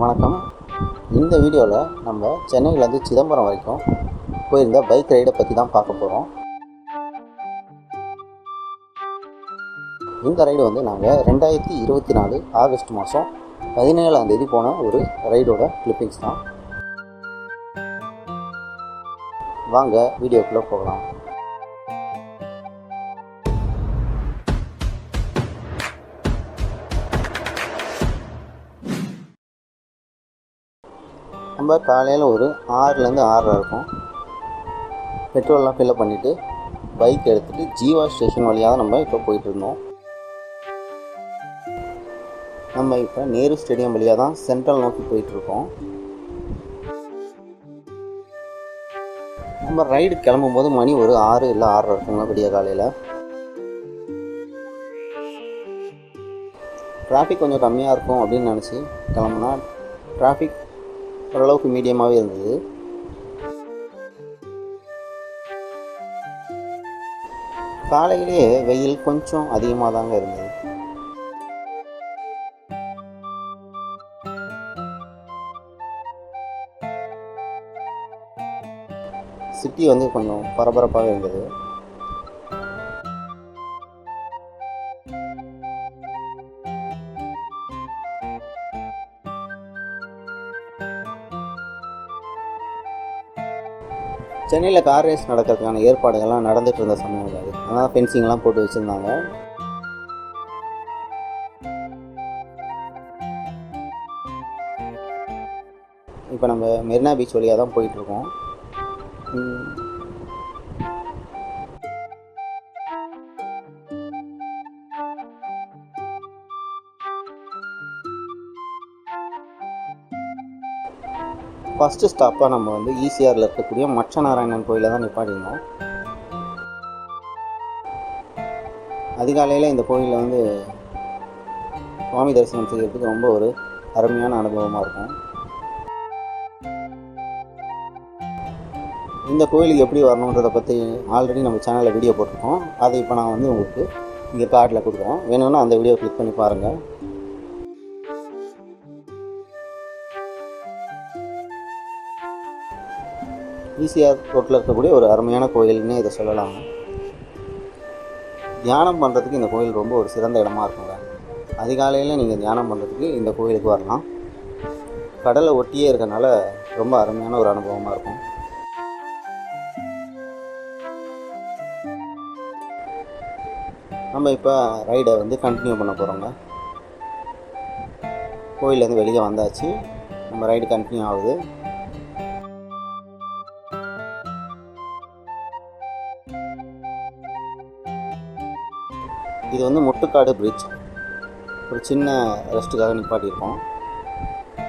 வணக்கம். இந்த வீடியோவில் நம்ம சென்னையிலேருந்து சிதம்பரம் வரைக்கும் போயிருந்த பைக் ரைடை பற்றி தான் பார்க்க போகிறோம் இந்த ரைடு வந்து நாங்கள் ரெண்டாயிரத்தி இருபத்தி நாலு ஆகஸ்ட் மாதம் பதினேழாம் தேதி போன ஒரு ரைடோட கிளிப்பிங்ஸ் தான். வாங்க வீடியோக்குள்ளே போகலாம். நம்ம காலையில் ஒரு ஆறுலேருந்து ஆறரை இருக்கும். பெட்ரோல்லாம் ஃபில்லப் பண்ணிவிட்டு பைக் எடுத்துகிட்டு ஜீவா ஸ்டேஷன் வழியாக தான் நம்ம இப்போ போயிட்டுருந்தோம் நம்ம இப்போ நேரு ஸ்டேடியம் வழியாக தான் சென்ட்ரல் நோக்கி போயிட்டுருக்கோம் நம்ம ரைடு கிளம்பும்போது மணி ஒரு ஆறு இல்லை ஆறரை இருக்குங்க விடிய காலையில். டிராஃபிக் கொஞ்சம் கம்மியாக இருக்கும் அப்படின்னு நினச்சி கிளம்புனா டிராஃபிக் ஓரளவுக்கு மீடியமாகவே இருந்தது. காலையிலே வெயில் கொஞ்சம் அதிகமாக தாங்க இருந்தது. சிட்டி வந்து கொஞ்சம் பரபரப்பாகவே இருந்தது. சென்னையில் கார் ரேஸ் நடக்கிறதுக்கான ஏற்பாடுகள்லாம் நடந்துட்டு இருந்த சமயம் அது. அதனால் ஃபென்சிங்லாம் போட்டு வச்சுருந்தாங்க. இப்போ நம்ம மெரினா பீச் வழியாக தான் போயிட்டுருக்கோம் ஃபஸ்ட்டு ஸ்டாப்பாக நம்ம வந்து ஈசிஆரில் இருக்கக்கூடிய மச்ச நாராயணன் கோயிலில் தான் நிப்பாட்டியிருந்தோம் அதிகாலையில் இந்த கோயிலில் வந்து சுவாமி தரிசனம் செய்யறதுக்கு ரொம்ப ஒரு அருமையான அனுபவமாக இருக்கும். இந்த கோயிலுக்கு எப்படி வரணுன்றதை பற்றி ஆல்ரெடி நம்ம சேனலில் வீடியோ போட்டிருக்கோம். அதை இப்போ நான் வந்து உங்களுக்கு இங்கே கார்டில் கொடுக்குறோம் வேணும்னா அந்த வீடியோ கிளிக் பண்ணி பாருங்கள் ஈசிஆர் ரோட்டில் இருக்கக்கூடிய ஒரு அருமையான கோயில்னே இதை சொல்லலாம். தியானம் பண்ணுறதுக்கு இந்த கோயில் ரொம்ப ஒரு சிறந்த இடமா இருக்குங்க. அதிகாலையில் நீங்கள் தியானம் பண்ணுறதுக்கு இந்த கோயிலுக்கு வரலாம். கடலை ஒட்டியே இருக்கனால ரொம்ப அருமையான ஒரு அனுபவமாக இருக்கும். நம்ம இப்போ ரைடை வந்து கண்டினியூ பண்ண போகிறோங்க கோயிலேருந்து வெளியே வந்தாச்சு. நம்ம ரைடு கண்டினியூ ஆகுது. இது வந்து முட்டுக்காடு பிரிட்ஜ் ஒரு சின்ன ரெஸ்ட்டுக்காக நிப்பாட்டியிருக்கோம்.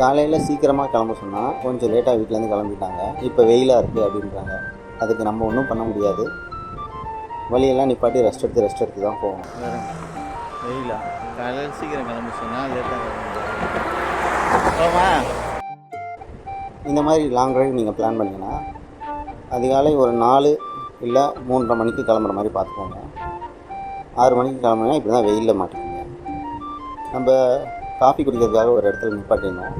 காலையில் சீக்கிரமாக கிளம்ப சொன்னால் கொஞ்சம் லேட்டாக வீட்டிலேருந்து கிளம்பிட்டாங்க. இப்போ வெயிலாக இருக்குது அப்படின்றாங்க. அதுக்கு நம்ம ஒன்றும் பண்ண முடியாது. வழியெல்லாம் நிப்பாட்டி ரெஸ்ட் எடுத்து ரெஸ்ட் எடுத்து தான் போகணும். வெயிலா? காலையில் சீக்கிரம் கிளம்ப சொன்னால் லேட்டாக இந்த மாதிரி லாங் ட்ரைவ் நீங்கள் பிளான் பண்ணிங்கன்னா அதிகாலை ஒரு நாலு இல்லை மூன்றரை மணிக்கு கிளம்புற மாதிரி பார்த்துக்கோங்க. ஆறு மணிக்கு கிளம்புனா இப்படி தான் வெயிலில் மாட்டிக்கோங்க. நம்ம காஃபி குடிக்கிறதுக்காக ஒரு இடத்துல நிப்பாட்டியிருந்தோம்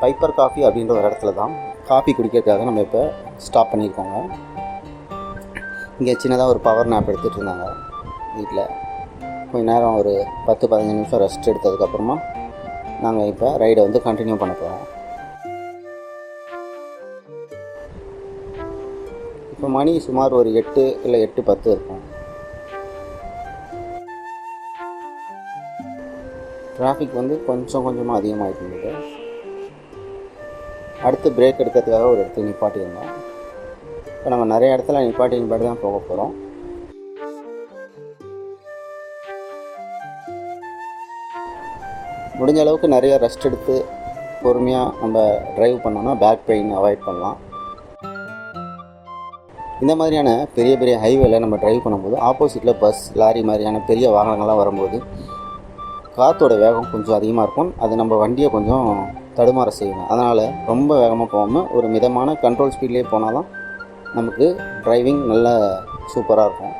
பைப்பர் காஃபி அப்படின்ற ஒரு இடத்துல தான் காஃபி குடிக்கிறதுக்காக நம்ம இப்போ ஸ்டாப் பண்ணியிருக்கோங்க. இங்கே சின்னதாக ஒரு பவர் நேப் எடுத்துகிட்டு இருந்தாங்க வீட்டில் கொஞ்ச நேரம் ஒரு பத்து பதினஞ்சு நிமிஷம் ரெஸ்ட் எடுத்ததுக்கப்புறமா நாங்கள் இப்போ ரைடை வந்து கண்டினியூ பண்ண போகிறோம் இப்போ மணி சுமார் ஒரு எட்டு இல்லை எட்டு பத்து இருக்கும். டிராஃபிக் வந்து கொஞ்சம் கொஞ்சமாக அதிகமாகிட்டு இருந்தது அடுத்து பிரேக் எடுக்கிறதுக்காக ஒரு இடத்துல நிப்பாட்டியிருந்தோம். இப்போ நம்ம நிறைய இடத்துல நிப்பாட்டி நிப்பாட்டி தான் போக போகிறோம் முடிஞ்ச அளவுக்கு நிறைய ரெஸ்ட் எடுத்து பொறுமையாக நம்ம டிரைவ் பண்ணோம்னா பேக் பெயின் அவாய்ட் பண்ணலாம். இந்த மாதிரியான பெரிய பெரிய ஹைவேல நம்ம டிரைவ் பண்ணும்போது ஆப்போசிட்டில் பஸ் லாரி மாதிரியான பெரிய வாகனங்கள்லாம் வரும்போது காற்றோட வேகம் கொஞ்சம் அதிகமாக இருக்கும். அது நம்ம வண்டியை கொஞ்சம் தடுமாற செய்யும். அதனால் ரொம்ப வேகமாக போகாமல் ஒரு மிதமான கண்ட்ரோல் ஸ்பீட்லேயே போனால் தான் நமக்கு டிரைவிங் நல்ல சூப்பராக இருக்கும்.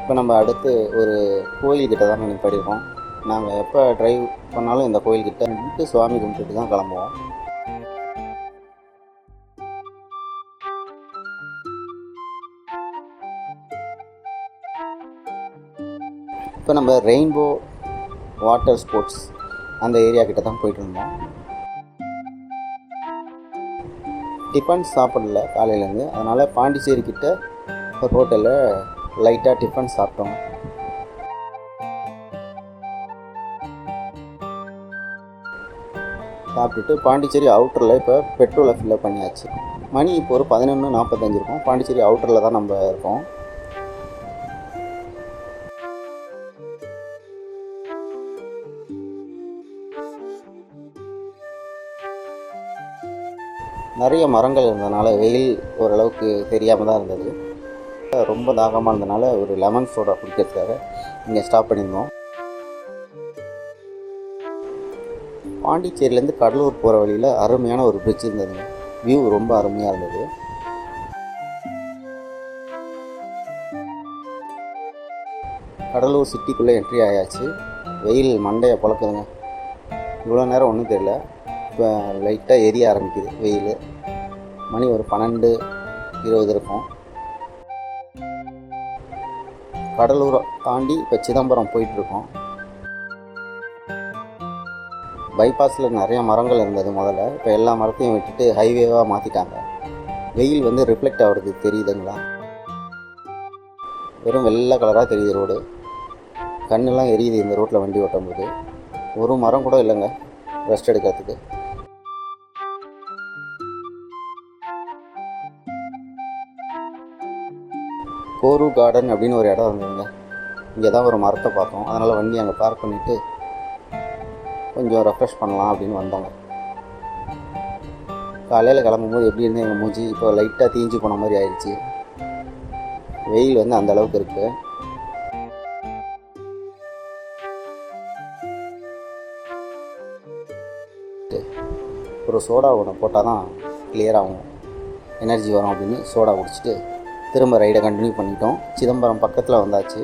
இப்போ நம்ம அடுத்து ஒரு கோயில்கிட்ட தான் நிப்பாடிருக்கோம் நாங்கள் எப்போ ட்ரைவ் பண்ணாலும் இந்த கோயில்கிட்ட சுவாமி கும்பிட்டுட்டு தான் கிளம்புவோம். இப்போ நம்ம ரெயின்போ வாட்டர் ஸ்போர்ட்ஸ் அந்த ஏரியா கிட்ட தான் போயிட்டு இருந்தோம் டிஃபன் சாப்பிடல காலையிலேருந்து அதனால் பாண்டிச்சேரி கிட்ட ஒரு ஹோட்டலில் லைட்டாக டிஃபன் சாப்பிட்டோம். சாப்பிட்டுட்டு பாண்டிச்சேரி அவுட்டரில் இப்போ பெட்ரோலை ஃபில்லப் பண்ணியாச்சு. மணி இப்போ ஒரு பதினொன்று நாற்பத்தஞ்சு இருக்கும். பாண்டிச்சேரி அவுட்டரில் தான் நம்ம இருக்கோம். நிறைய மரங்கள் இருந்ததுனால வெயில் ஓரளவுக்கு தெரியாமல் தான் இருந்தது. ரொம்ப தாகமாக இருந்தனால ஒரு லெமன் சோடா குடிக்கிறதுக்காக இங்கே ஸ்டாப் பண்ணியிருந்தோம். பாண்டிச்சேரியிலேருந்து கடலூர் போகிற வழியில் அருமையான ஒரு பிரிட்ஜ் இருந்ததுங்க. வியூ ரொம்ப அருமையாக இருந்தது. கடலூர் சிட்டிக்குள்ளே என்ட்ரி ஆயாச்சு. வெயில் மண்டையை பழக்குதுங்க. இவ்வளோ நேரம் ஒன்றும் தெரியல. இப்போ லைட்டாக எரிய ஆரம்பிக்குது வெயில். மணி ஒரு பன்னெண்டு இருபது இருக்கும். கடலூரை தாண்டி இப்போ சிதம்பரம் போயிட்டுருக்கோம். பைபாஸில் நிறைய மரங்கள் இருந்தது முதல்ல. இப்போ எல்லா மரத்தையும் விட்டுட்டு ஹைவேவாக மாற்றிட்டாங்க வெயில் வந்து ரிஃப்ளெக்ட் ஆகுறது தெரியுதுங்களா? வெறும் வெள்ளை கலராக தெரியுது ரோடு கண்ணெல்லாம் எரியுது இந்த ரோட்டில் வண்டி ஓட்டும்போது. ஒரு மரம் கூட இல்லைங்க ரெஸ்ட் எடுக்கிறதுக்கு. கோரு கார்டன் அப்படின்னு ஒரு இடம் இருந்ததுங்க. இங்கே தான் ஒரு மரத்தை பார்த்தோம். அதனால் வண்டி அங்கே பார்க் பண்ணிவிட்டு கொஞ்சம் ரெஃப்ரெஷ் பண்ணலாம் அப்படின்னு வந்தோங்க. காலையில் கிளம்பும்போது எப்படி இருந்து எங்கள் மூஞ்சி? இப்போ லைட்டாக தீஞ்சு போன மாதிரி ஆயிடுச்சு. வெயில் வந்து அந்த அளவுக்கு இருக்குது ஒரு சோடா ஒன்று போட்டால் தான் கிளியர் ஆகும். எனர்ஜி வரும் அப்படின்னு சோடா குடிச்சிட்டு திரும்ப ரைடை கண்டினியூ பண்ணிட்டோம். சிதம்பரம் பக்கத்தில் வந்தாச்சு.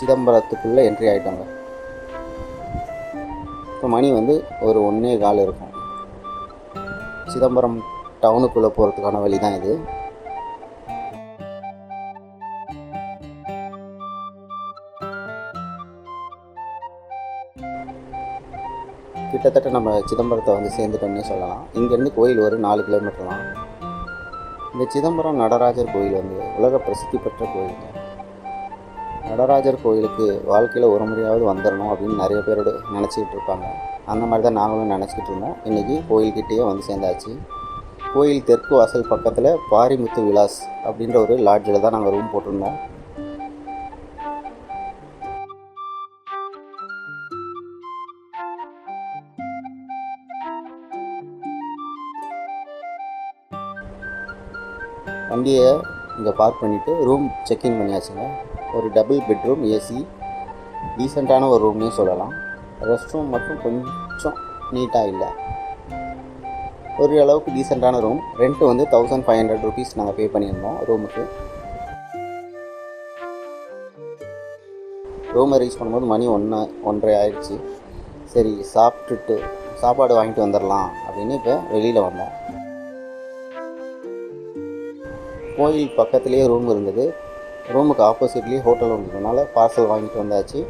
சிதம்பரத்துக்குள்ளே என்ட்ரி ஆகிட்டோங்க இப்போ மணி வந்து ஒரு ஒன்றே கால் இருக்கும். சிதம்பரம் டவுனுக்குள்ளே போகிறதுக்கான வழி தான் இது. கிட்டத்தட்ட நம்ம சிதம்பரத்தை வந்து சேர்ந்துட்டோம்னே சொல்லலாம். இங்கேருந்து கோயில் ஒரு நாலு கிலோமீட்டர் தான். இந்த சிதம்பரம் நடராஜர் கோயில் வந்து உலக பிரசித்தி பெற்ற கோயிலுங்க நடராஜர் கோயிலுக்கு வாழ்க்கையில் ஒரு முறையாவது வந்துடணும் அப்படின்னு நிறைய பேரோட நினச்சிக்கிட்டு இருப்பாங்க. அந்த மாதிரி தான் நாங்களும் நினச்சிக்கிட்டு இருந்தோம். இன்றைக்கி கோயில்கிட்டேயே வந்து சேர்ந்தாச்சு. கோயில் தெற்கு வாசல் பக்கத்தில் பாரிமுத்து விலாஸ் அப்படின்ற ஒரு லாட்ஜில் தான் நாங்கள் ரூம் போட்டிருந்தோம். வண்டியை இங்கே பார்க் பண்ணிவிட்டு ரூம் செக்இன் பண்ணியாச்சுங்க. ஒரு டபுள் பெட்ரூம் ஏசி டீசெண்டான ஒரு ரூம்னே சொல்லலாம். ரெஸ்ட் ரூம் மட்டும் கொஞ்சம் நீட்டாக இல்லை. ஒரு அளவுக்கு டீசெண்டான ரூம் ரெண்ட்டு வந்து தௌசண்ட் ஃபைவ் ஹண்ட்ரட் ருபீஸ் நாங்கள் பே பண்ணியிருந்தோம் ரூமுக்கு ரூமை ரீச் பண்ணும்போது மணி ஒன்று ஒன்றரை ஆயிடுச்சு. சரி சாப்பிட்டுட்டு சாப்பாடு வாங்கிட்டு வந்துடலாம் அப்படின்னு இப்போ வெளியில் வந்தோம். கோயில் பக்கத்துலேயே ரூம் இருந்தது. ரூமுக்கு ஆப்போசிட்லேயே ஹோட்டல் இருந்ததுனால பார்சல் வாங்கிட்டு வந்தாச்சு.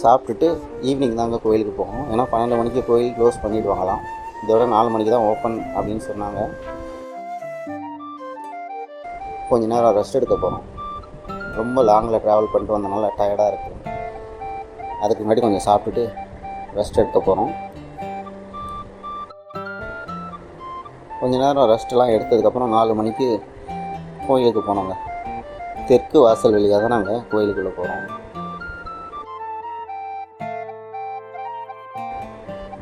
சாப்பிட்டுட்டு ஈவினிங் தாங்க கோயிலுக்கு போகணும். ஏன்னா பன்னெண்டு மணிக்கு கோயில் க்ளோஸ் பண்ணிவிடுவாங்களாம் இதோட நாலு மணிக்கு தான் ஓப்பன் அப்படின்னு சொன்னாங்க. கொஞ்ச நேரம் ரெஸ்ட் எடுக்க போகிறோம் ரொம்ப லாங்கில் ட்ராவல் பண்ணிட்டு வந்தனால டயர்டாக இருக்குது அதுக்கு முன்னாடி கொஞ்சம் சாப்பிட்டுட்டு ரெஸ்ட் எடுக்க போகிறோம் கொஞ்ச நேரம் ரெஸ்ட்டெல்லாம் எடுத்ததுக்கப்புறம் நாலு மணிக்கு கோயிலுக்கு போனோங்க. தெற்கு வாசல் வழியாக தான் நாங்கள் கோயிலுக்குள்ளே போகிறோம்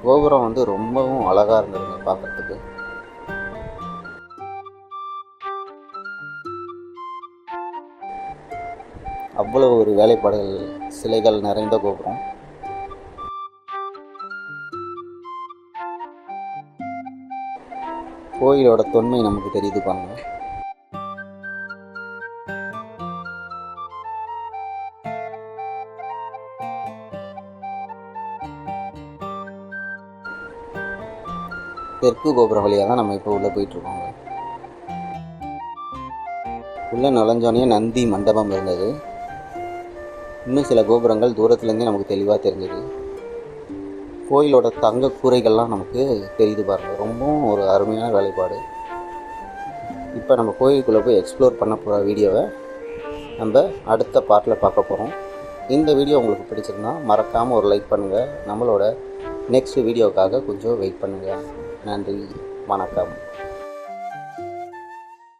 கோபுரம் வந்து ரொம்பவும் அழகாக இருந்ததுங்க பார்க்கறதுக்கு அவ்வளோ ஒரு வேலைப்பாடுகள் சிலைகள் நிறைந்த கோபுரம். கோயிலோட தொன்மை நமக்கு தெரியுது பாருங்க. தெற்கு கோபுரம் வழியாக தான் நம்ம இப்போ உள்ளே போயிட்டுருக்கோங்க. உள்ளே நுழைஞ்சோடனே நந்தி மண்டபம் இருந்தது. இன்னும் சில கோபுரங்கள் தூரத்துலேருந்தே நமக்கு தெளிவாக தெரிஞ்சது. கோயிலோட தங்க கூரைகள்லாம் நமக்கு தெரியுது பாருங்க. ரொம்பவும் ஒரு அருமையான வேலைப்பாடு. இப்போ நம்ம கோயிலுக்குள்ளே போய் எக்ஸ்ப்ளோர் பண்ண போகிற வீடியோவை நம்ம அடுத்த பார்ட்டில் பார்க்க போகிறோம் இந்த வீடியோ உங்களுக்கு பிடிச்சிருந்தா மறக்காமல் ஒரு லைக் பண்ணுங்கள் நம்மளோட நெக்ஸ்ட் வீடியோக்காக கொஞ்சம் வெயிட் பண்ணுங்கள் நன்றி. வணக்கம்.